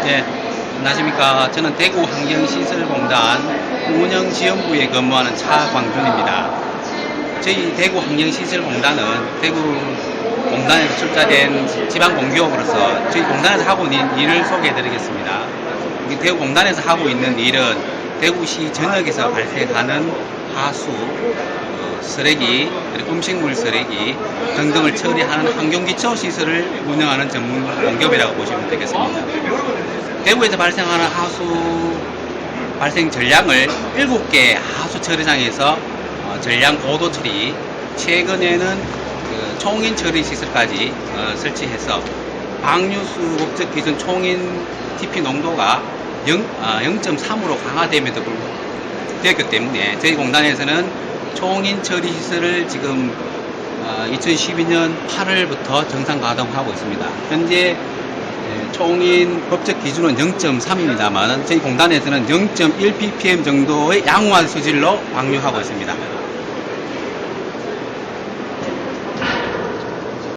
네, 안녕하십니까. 저는 대구 환경시설공단 운영지원부에 근무하는 차광준입니다. 저희 대구 환경시설공단은 대구 공단에서 출자된 지방공기업으로서 저희 공단에서 하고 있는 일을 소개해 드리겠습니다. 이 대구 공단에서 하고 있는 일은 대구시 전역에서 발생하는 하수, 어, 쓰레기, 음식물 쓰레기 등등을 처리하는 환경기초 시설을 운영하는 전문 공기업이라고 보시면 되겠습니다. 대구에서 발생하는 하수 발생 전량을 7개 하수 처리장에서 어, 전량 고도 처리, 최근에는 그 총인 처리 시설까지 어, 설치해서 방류수 목적 기준 총인 TP 농도가 0, 0.3으로 강화됨에도 불구하고 되었기 때문에 저희 공단에서는 총인 처리 시설을 지금 2012년 8월부터 정상 가동하고 있습니다. 현재 예, 총인 법적 기준은 0.3입니다만 저희 공단에서는 0.1 ppm 정도의 양호한 수질로 방류하고 있습니다.